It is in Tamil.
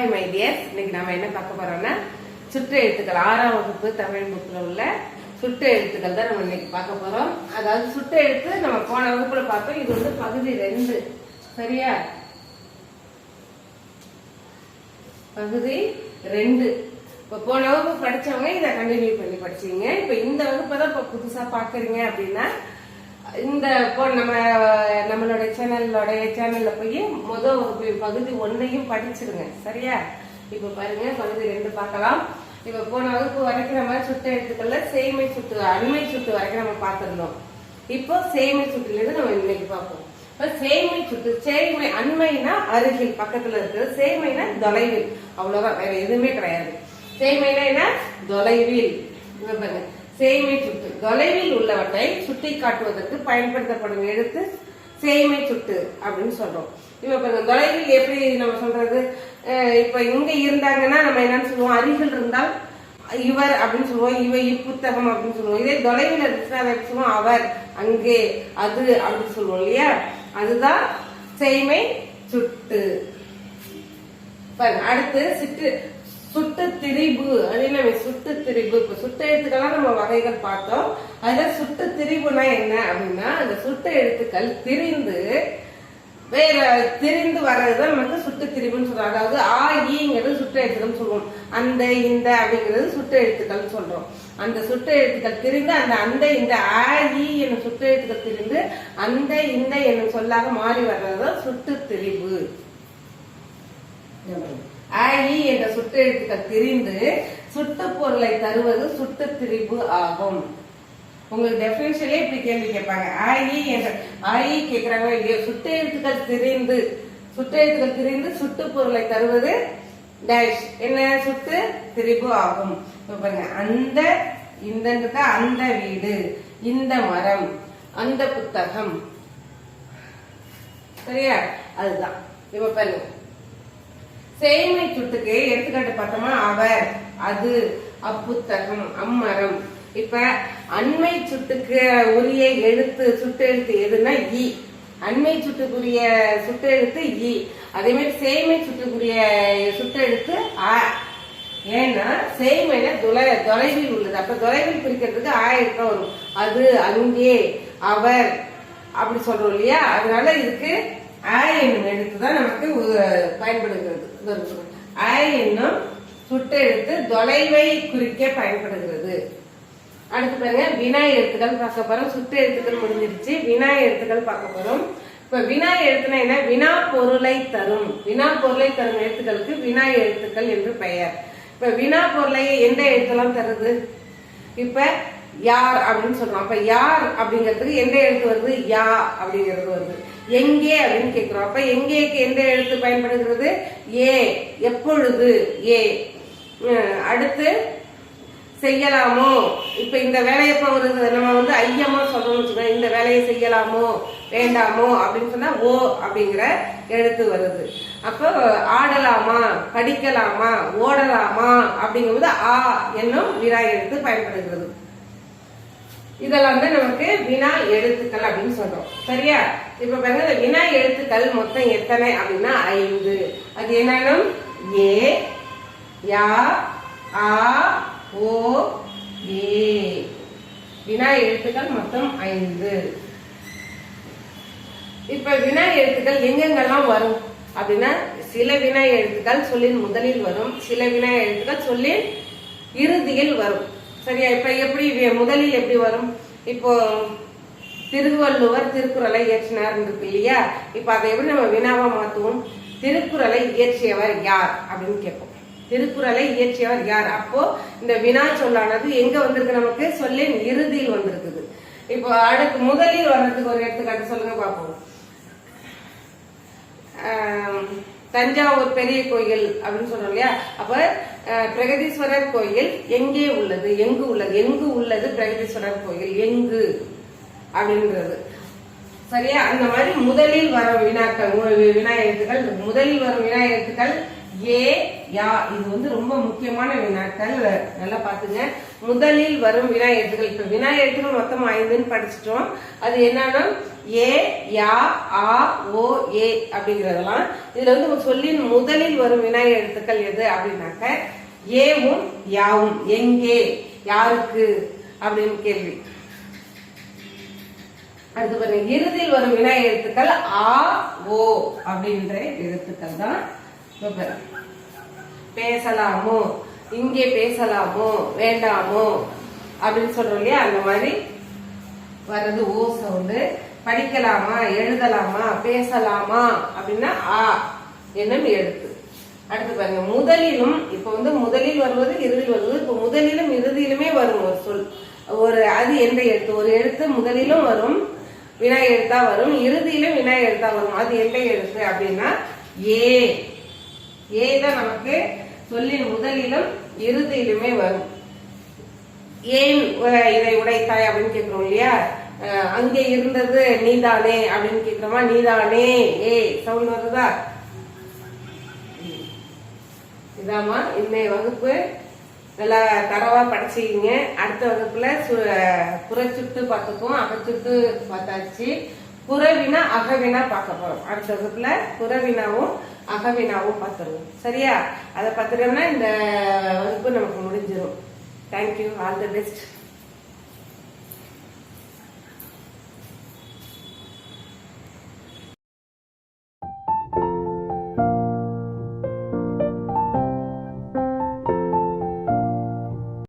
ஹாய் மை டியர்ஸ் இன்னைக்கு நம்ம என்ன பார்க்க போறோம்னா சுற்று எழுத்துக்கள். ஆறாம் வகுப்பு தமிழ் புக்கில் உள்ள சுற்று எழுத்துக்கள் தான் நம்ம இன்னைக்கு பார்க்க போறோம். அதாவது சுற்று எழுத்து நம்ம போன வகுப்புல பார்த்தோம். இது வந்து பகுதி ரெண்டு. சரியா? பகுதி ரெண்டு. இப்போ போன வகுப்பு படிச்சவங்க இதை கண்டினியூ பண்ணி படிச்சீங்க இப்போ இந்த வகுப்பை தான் இப்போ புதுசா பாக்குறீங்க அப்படின்னா இந்த இப்போ நம்ம நம்மளோட சேனலோட சேனல்ல போய் முதல் பகுதி ஒன்றையும் படிச்சிருங்க. சரியா? இப்ப பாருங்க பகுதி ரெண்டு பார்க்கலாம். இப்ப போன வகுப்பு வரைக்கும் நம்ம சுட்டு எழுத்துக்கள்ல சேமை சுட்டு அண்மை சுட்டு வரைக்கும் நம்ம பார்த்திருந்தோம். இப்போ சேமை சுட்டுலேருந்து நம்ம இன்னைக்கு பார்ப்போம். இப்ப சேமை சுட்டு சேமை அண்மைனா அருகில் பக்கத்துல இருக்குது சேமைனா தொலைவில். அவ்வளவுதான் வேற எதுவுமே கிடையாது. சேமைனா என்ன? தொலைவில். இப்ப பாருங்க. சேமை சுட்டு தொலைவில் உள்ளவற்றை சுட்டி காட்டுவதற்கு பயன்படுத்தப்படும் எழுத்து சேமை சுட்டு அப்படின்னு சொல்றோம். இப்ப இந்த தொலைவில் எப்படி நம்ம சொல்றது? இப்ப இங்க இருந்தாங்கன்னா நம்ம என்னன்னு சொல்லுவோம்? அருகில் இருந்தால் இவர் அப்படின்னு சொல்லுவோம் இவ இப்புத்தகம் அப்படின்னு சொல்லுவோம். இதே தொலைவில் இருந்துச்சுன்னா அதை சொல்லுவோம்? அவர் அங்கே அது அப்படின்னு சொல்லுவோம் இல்லையா? அதுதான் செய்மை சுட்டு. அடுத்து சிட்டு சுட்ட திரிபு அது என்ன சுட்டு திரிபு இப்ப சுட்டு எழுத்துக்கெல்லாம் நம்ம வகைகள் பார்த்தோம். அதுல சுட்டு திரிபுனா என்ன அப்படின்னா அந்த சுட்டு எழுத்துக்கள் திரிந்து வேற திரிந்து வர்றதுதான் நமக்கு சுட்டு திரிபுன்னு சொல்றோம். அதாவது ஆ ஈங்கிறது சுட்ட எழுத்துக்கள்னு சொல்லுவோம். அந்த இந்த அப்படிங்கிறது சுட்ட எழுத்துக்கள்னு சொல்றோம். அந்த சுட்டு எழுத்துக்கள் திரிந்து அந்த அந்த இந்த ஆ ஈ என்னும் சுட்ட எழுத்துக்கள் திரிந்து அந்த இந்த என்னும் சொல்லாக மாறி வர்றதுதான் சுட்டு திரிவு ஆ ஈ என்ற சுட்டு எழுத்துக்கள் திரிந்து சுட்டு பொருளை தருவது சுட்டு திரிபு ஆகும். உங்களுக்கு டெஃபினேஷன்ல இப்படி கேள்வி கேட்பாங்க. ஆயி என்ற ஆயி கேட்கிறாங்க இல்லையோ சுட்டு எழுத்துக்கள் திரிந்து சுட்டு எழுத்துக்கள் திரிந்து சுட்டு பொருளை தருவது டேஷ் என்ன? சுட்டு திரிபு ஆகும். பாருங்க. அந்த இந்த அந்த வீடு இந்த மரம் அந்த புத்தகம். சரியா? அதுதான். இப்ப பாருங்க. சேமை சுட்டுக்கு எடுத்துக்காட்டு பார்த்தோமா அவர் அது அப்புத்தகம் அம்மரம். இப்ப அண்மை சுட்டுக்கு உரிய எழுத்து சுட்டெழுத்து எதுனா இ அண்மை சுட்டுக்குரிய சுட்டெழுத்து இ அதே மாதிரி சேமை சுட்டுக்குரிய சுட்டெழுத்து ஆ. ஏன்னா சேமைனா தொலை தொலைவில் உள்ளது. அப்ப தொலைவில் குறிக்கிறதுக்கு ஆ எழுத்தம் வரும். அது அங்கே அவர் அப்படி சொல்றோம் இல்லையா? அதனால இதுக்கு ஆ என்னும் எழுத்து தான் நமக்கு பயன்படுகிறது. ஆ என்னும் சுட்டெழுத்து தொலைவை குறிக்க பயன்படுகிறது. அடுத்து பாருங்க வினா எழுத்துக்கள் பார்க்க போறோம். சுட்டு எழுத்துக்கள் முடிஞ்சிருச்சு. வினா எழுத்துக்கள் பார்க்க போறோம். இப்ப வினா எழுத்துனா என்ன? வினா பொருளை தரும். வினா பொருளை தரும் எழுத்துக்களுக்கு வினா எழுத்துக்கள் என்று பெயர். இப்ப வினா பொருளை எந்த எழுத்துலாம் தருது? இப்ப யார் அப்படின்னு சொல்றோம். அப்ப யார் அப்படிங்கிறதுக்கு எந்த எழுத்து வருது? யா அப்படிங்கிறது வருது. எங்கே அப்படின்னு கேட்கிறோம் அப்ப எங்கேக்கு எந்த எழுத்து பயன்படுகிறது? ஏ. எப்பொழுது? ஏ. அடுத்து செய்யலாமோ? இப்ப இந்த வேலையை இப்போ ஒரு நம்ம வந்து ஐயமா சொல்லணும்னு வச்சுக்கோங்க. இந்த வேலையை செய்யலாமோ? வேண்டாமோ? அப்படின்னு சொன்னா ஓ அப்படிங்கிற எழுத்து வருது. அப்போ ஆடலாமா? படிக்கலாமா? ஓடலாமா? அப்படிங்கும்போது ஆ என்னும் வினா எழுத்து பயன்படுகிறது. இதெல்லாம் தான் நமக்கு வினா எழுத்துக்கள் அப்படின்னு சொல்றோம். சரியா? இப்ப பாருங்க இந்த வினா எழுத்துக்கள் மொத்தம் எத்தனை அப்படின்னா ஐந்து. அது என்னன்னு ஏ யா ஆ ஓ ஏ. வினா எழுத்துக்கள் மொத்தம் ஐந்து. இப்ப வினா எழுத்துக்கள் எங்கெங்கெல்லாம் வரும்? அப்படின்னா சில வினா எழுத்துக்கள் சொல்லின் முதலில் வரும் சில வினா எழுத்துக்கள் சொல்லின் இறுதியில் வரும். சரியா? இப்ப எப்படி முதலில் எப்படி வரும்? இப்போ திருவள்ளுவர் திருக்குறளை இயற்றினார் இருக்கு இல்லையா? இப்ப அதை எப்படி நம்ம வினாவா மாத்துவோம்? திருக்குறளை இயற்றியவர் யார் அப்படின்னு கேட்போம். திருக்குறளை இயற்றியவர் யார்? அப்போ இந்த வினா சொல்லானது எங்க வந்திருக்கு நமக்கு? சொல்லின் இறுதியில் வந்திருக்குது. இப்போ அடுத்து முதலில் வர்றதுக்கு ஒரு எடுத்துக்காட்டு சொல்லுங்க பார்ப்போம். ஆஹ் தஞ்சாவூர் பெரிய கோயில் அப்படின்னு சொல்றோம் இல்லையா? அப்ப அஹ், பிரகதீஸ்வரர் கோயில் எங்கே உள்ளது? எங்கு உள்ளது? எங்கு உள்ளது பிரகதீஸ்வரர் கோயில்? எங்கு? அப்படின்றது. சரியா? அந்த மாதிரி முதலில் வரும் வினாக்கள் உ- வினா எழுத்துக்கள் முதலில் வரும் வினா எழுத்துக்கள் ஏ யா. இது வந்து ரொம்ப முக்கியமான வினாக்கள். நல்லா பாத்துங்க. முதலில் வரும் வினா எழுத்துக்கள் இப்ப வினா எழுத்துக்கள் மொத்தம் ஐந்துன்னு படிச்சிட்டோம். அது என்னன்னா ஏ யா ஆ ஓ ஏ அப்படிங்கறதெல்லாம். இதுல வந்து ஒரு சொல்லின் முதலில் வரும் வினா எழுத்துக்கள் எது அப்படின்னாக்க ஏவும் யாவும். எங்கே? யாருக்கு? அப்படின்னு கேள்வி. அடுத்து பாருங்க. இறுதியில் வரும் வினா எழுத்துக்கள் ஆ ஓ அப்படின்ற எழுத்துக்கள் தான் இப்ப பாருங்க. பேசலாமோ? இங்கே பேசலாமோ? வேண்டாமோ? அப்படின்னு சொல்றோம் இல்லையா? அந்த மாதிரி வர்றது ஓ சவுண்டு. படிக்கலாமா? எழுதலாமா? பேசலாமா? அப்படின்னா ஆ என்னும் எழுத்து. அடுத்து பாருங்க. முதலிலும் இப்ப வந்து முதலில் வருவது இறுதியில் வருவது இப்ப முதலிலும் இறுதியிலுமே வரும் ஒரு சொல். ஒரு அது எந்த எழுத்து? ஒரு எழுத்து முதலிலும் வரும் வினா எழுத்தா வரும் இறுதியிலும் வினா எழுத்தா வரும். அது எந்த எழுத்து? அப்படின்னா ஏ. ஏ தான் நமக்கு சொல்லின் முதலிலும் இறுதியிலுமே வரும். ஏன் இதை உடைத்தாய் அப்படின்னு கேக்குறோம் இல்லையா? அஹ், அங்கே இருந்தது நீதானே அப்படின்னு கேட்கிறோமா? நீதானே. ஏ சவுண்ட் வருதா? இதாம்மா இன்னைய வகுப்பு. நல்லா தரவா படிச்சுக்கிங்க. அடுத்த வகுப்புல சு- புறச்சுட்டு பார்த்துப்போம் அகச்சுட்டு பார்த்தாச்சு. புறவினா அகவினா பார்க்க போறோம். அடுத்த வகுப்புல புறவினாவும் அகவினாவும் பார்த்துருவோம் சரியா? அதை பார்த்துட்டோம்னா இந்த வகுப்பு நமக்கு முடிஞ்சிடும் தேங்க்யூ ஆல் தி பெஸ்ட்